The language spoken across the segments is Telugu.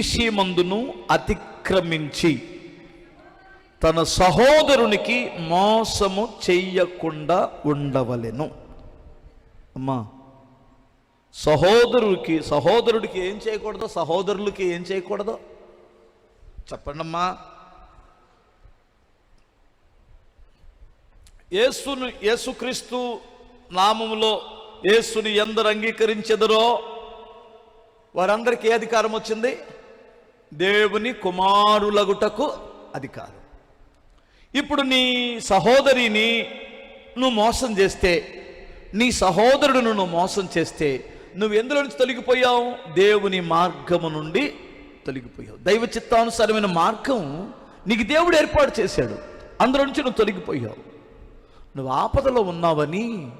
విషయమందును అతిక్రమించి తన సహోదరునికి మోసము చెయ్యకుండా ఉండవలెను. అమ్మా సహోదరుడికి సహోదరుడికి ఏం చేయకూడదు? సహోదరులకి ఏం చేయకూడదు? చెప్పండమ్మా. యేసును యేసుక్రీస్తు నామములో యేసుని ఎందరు అంగీకరించెదరో వారందరికీ ఏ అధికారం వచ్చింది? దేవుని కుమారులగుటకు అధికారం. ఇప్పుడు నీ సహోదరిని నువ్వు మోసం చేస్తే నీ సహోదరుడు నువ్వు మోసం చేస్తే నువ్వు ఎందులో నుంచి తొలగిపోయావు? దేవుని మార్గము నుండి తొలగిపోయావు. దైవ చిత్తానుసారమైన మార్గం నీకు దేవుడు ఏర్పాటు చేశాడు. అందులో నుంచి నువ్వు తొలగిపోయావు. నువ్వు ఆపదలో ఉన్నావని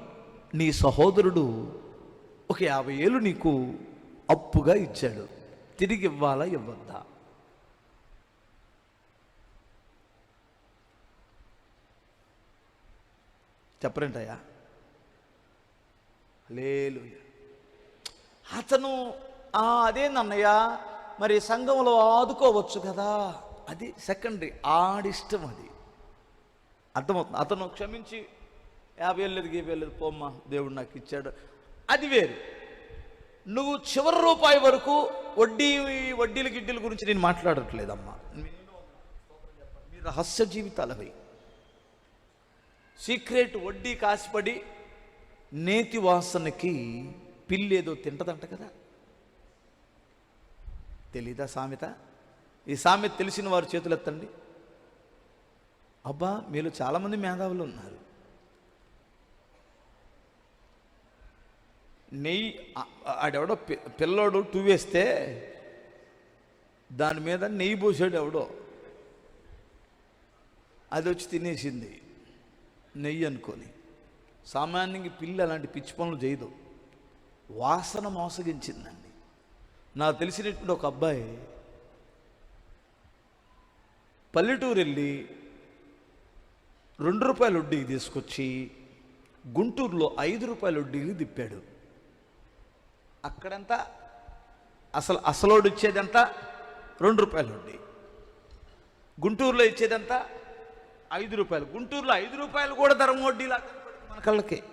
నీ సహోదరుడు ఒక యాభై ఏళ్ళు నీకు అప్పుగా ఇచ్చాడు. తిరిగి ఇవ్వాలా ఇవ్వద్దా? చెప్పరేంటయ్యా? లేలు అతను "ఆ, అదేందన్నయ్య మరి సంఘంలో ఆదుకోవచ్చు కదా? అది సెకండరీ ఆడిష్టం అది. అర్థమవుతుంది? అతను క్షమించి యాభై ఏళ్ళది గీపై లేదు దేవుడు నాకు ఇచ్చాడు. అది వేరు. నువ్వు చివరి రూపాయి వరకు వడ్డీ వడ్డీల గిడ్డీల గురించి నేను మాట్లాడట్లేదమ్మా. మీ రహస్య జీవితాలవి సీక్రెట్ వడ్డీ కాసిపడి నేతి వాసనకి పిల్లేదో తింటదంట కదా. తెలీదా సామెత? ఈ సామెత తెలిసిన వారు చేతులు ఎత్తండి అబ్బా మీరు చాలామంది మేధావులు ఉన్నారు. నెయ్యి ఆడెవడో పిల్లోడు టూ వేస్తే దాని మీద నెయ్యి పోసాడు ఎవడో. అది వచ్చి తినేసింది. నెయ్యి అనుకొని. సామాన్యంగా పిల్లి అలాంటి పిచ్చి పనులు చేయదు. వాసన మోసగించిందండి. నాకు తెలిసినటువంటి ఒక అబ్బాయి పల్లెటూరు వెళ్ళి రెండు రూపాయల వడ్డీకి తీసుకొచ్చి గుంటూరులో ఐదు రూపాయల వడ్డీకి తిప్పాడు. అక్కడంతా అసలు అసలోడు ఇచ్చేదంతా రెండు రూపాయలు వడ్డీ గుంటూరులో ఇచ్చేదంతా ఐదు రూపాయలు. గుంటూరులో ఐదు రూపాయలు కూడా ధరం వడ్డీలా మన కళ్ళకి.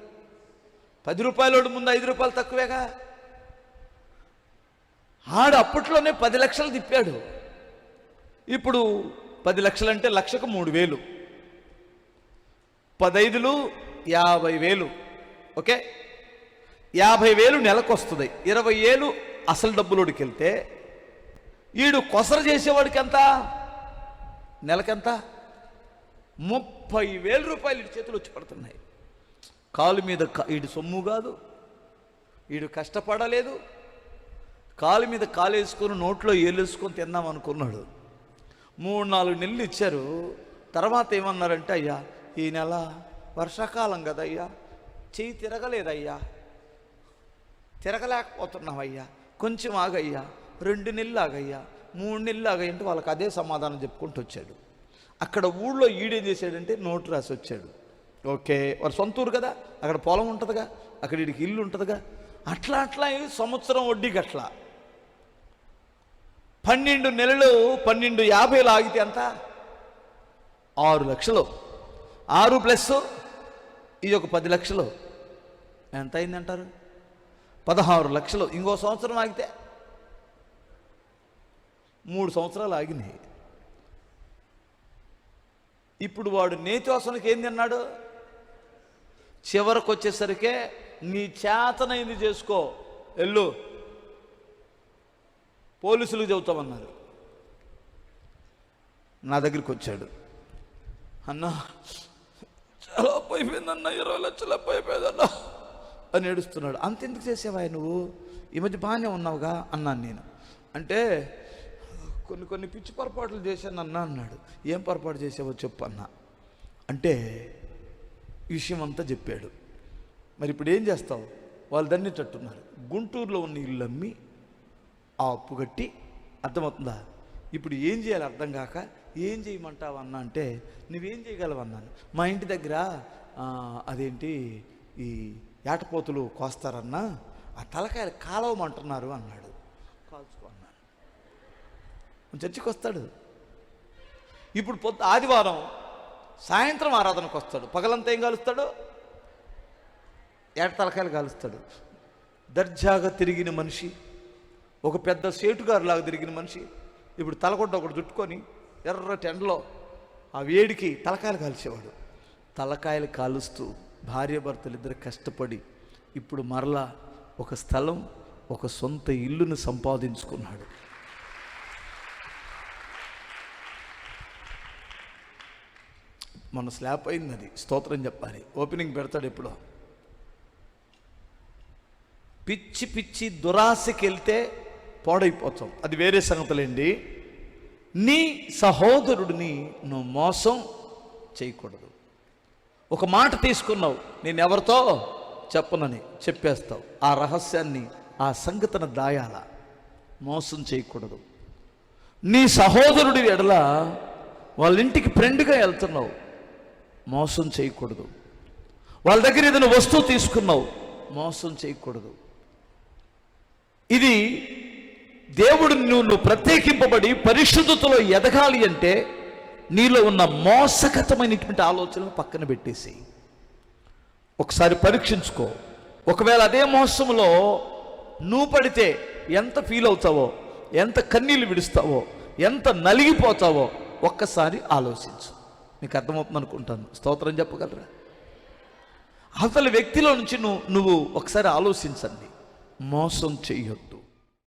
పది రూపాయలోడు ముందు ఐదు రూపాయలు తక్కువేగా? ఆడు అప్పట్లోనే పది లక్షలు తిప్పాడు. ఇప్పుడు పది లక్షలు అంటే లక్షకు మూడు వేలు. పదైదులు యాభై వేలు. ఓకే? యాభై వేలు నెలకు వస్తుంది ఇరవై ఏళ్ళు అసలు డబ్బులోడికి వెళ్తే ఈడు కొసర చేసేవాడికి ఎంత నెలకెంత? ముప్పై వేల రూపాయలు ఇటు చేతులు వచ్చి పడుతున్నాయి కాలు మీద ఈడు సొమ్ము కాదు. ఈడు కష్టపడలేదు. కాలు మీద కాలేసుకొని నోట్లో ఏలేసుకొని తిందాం అనుకున్నాడు. మూడు నాలుగు నెలలు ఇచ్చారు. తర్వాత ఏమన్నారంటే అయ్యా ఈ నెల వర్షాకాలం కదయ్యా చెయ్యి తిరగలేదయ్యా. తిరగలేకపోతున్నావయ్యా. కొంచెం ఆగయ్యా. రెండు నెలలు ఆగయ్యా. మూడు నెలలు ఆగయ్యంటే వాళ్ళకి అదే సమాధానం చెప్పుకుంటూ వచ్చాడు. అక్కడ ఊళ్ళో ఈడేం చేశాడంటే నోటు రాసి వచ్చాడు. ఓకే వారు సొంత ఊరు కదా అక్కడ పొలం ఉంటుందిగా అక్కడ వీడికి ఇల్లు ఉంటుందిగా. అట్లా అట్లా సంవత్సరం వడ్డీకి అట్లా పన్నెండు నెలలు పన్నెండు యాభైలు ఆగితే ఎంత? ఆరు లక్షలు. ఆరు ప్లస్ ఇది ఒక పది లక్షలు. ఎంత అయిందంటారు? పదహారు లక్షలు. ఇంకో సంవత్సరం ఆగితే? మూడు సంవత్సరాలు ఆగినాయి ఇప్పుడు వాడు నేతివాసనకి ఏం తిన్నాడు? చివరకు వచ్చేసరికే నీ చేతనైంది చేసుకో. ఎల్లు. పోలీసులకు చెబుతామన్నారు. నా దగ్గరికి వచ్చాడు. అన్నా చాలా అయిపోయిందన్న ఇరవై లక్షలు అయిపోయిందన్న అని ఏడుస్తున్నాడు. అంత ఎందుకు చేసేవా నువ్వు? ఈ మధ్య బాగానే ఉన్నావుగా? అన్నాను నేను. అంటే కొన్ని కొన్ని పిచ్చి పొరపాట్లు చేశాను అన్నా అన్నాడు. ఏం పొరపాటు చేసావో చెప్పు అన్న. అంటే విషయం అంతా చెప్పాడు. మరి ఇప్పుడు ఏం చేస్తావు? వాళ్ళు దన్నేటట్టున్నారు గుంటూరులో ఉన్న ఇల్లు అమ్మి ఆ అప్పు కట్టి అర్థమవుతుందా? ఇప్పుడు ఏం చేయాలి అర్థం కాక? ఏం చేయమంటావు అన్న అంటే నువ్వేం చేయగలవు? అన్నాను. మా ఇంటి దగ్గర అదేంటి ఈ ఏటపోతులు కోస్తారన్నా ఆ తలకాయలు కాలవమంటున్నారు అన్నాడు. కాల్చుకో అన్నాడు చర్చికి వస్తాడు ఇప్పుడు పొద్దు ఆదివారం సాయంత్రం ఆరాధనకు వస్తాడు పగలంతా ఏం కాలుస్తాడు? ఏట తలకాయలు కాలుస్తాడు. దర్జాగా తిరిగిన మనిషి ఒక పెద్ద సేటుగారులాగా తిరిగిన మనిషి ఇప్పుడు తలకొండ ఒకటి చుట్టుకొని ఎర్ర టెండలో ఆ వేడికి తలకాయలు కాల్చేవాడు. తలకాయలు కాలుస్తూ భార్యభర్తలు ఇద్దరు కష్టపడి ఇప్పుడు మరలా ఒక స్థలం ఒక సొంత ఇల్లును సంపాదించుకున్నాడు. మన స్లాప్ అయింది అది. స్తోత్రం చెప్పాలి. ఓపెనింగ్ పెడతాడు ఎప్పుడో. పిచ్చి పిచ్చి దురాశకి వెళ్తే పాడైపోతాం. అది వేరే సంగతులేండి. నీ సహోదరుడిని నువ్వు మోసం చేయకూడదు. ఒక మాట తీసుకున్నావు నేను ఎవరితో చెప్పనని చెప్పేస్తావు. ఆ రహస్యాన్ని ఆ సంగతిని దాయాల మోసం చేయకూడదు. నీ సహోదరుడి ఎడల వాళ్ళ ఇంటికి ఫ్రెండ్గా వెళ్తున్నావు మోసం చేయకూడదు. వాళ్ళ దగ్గర ఏదైనా వస్తువు తీసుకున్నావు మోసం చేయకూడదు. ఇది దేవుడు నువ్వు నువ్వు ప్రత్యేకింపబడి పరిశుద్ధతలో ఎదగాలి అంటే నీలో ఉన్న మోసగతమైనటువంటి ఆలోచనలు పక్కన పెట్టేసి ఒకసారి పరీక్షించుకో. ఒకవేళ అదే మోసంలో నువ్వు పడితే ఎంత ఫీల్ అవుతావో ఎంత కన్నీళ్ళు విడుస్తావో ఎంత నలిగిపోతావో ఒక్కసారి ఆలోచించు. నీకు అర్థమవుతుంది అనుకుంటాను స్తోత్రం చెప్పగలరా? అవతల వ్యక్తిలో నుంచి నువ్వు నువ్వు ఒకసారి ఆలోచించండి. మోసం చేయొద్దు.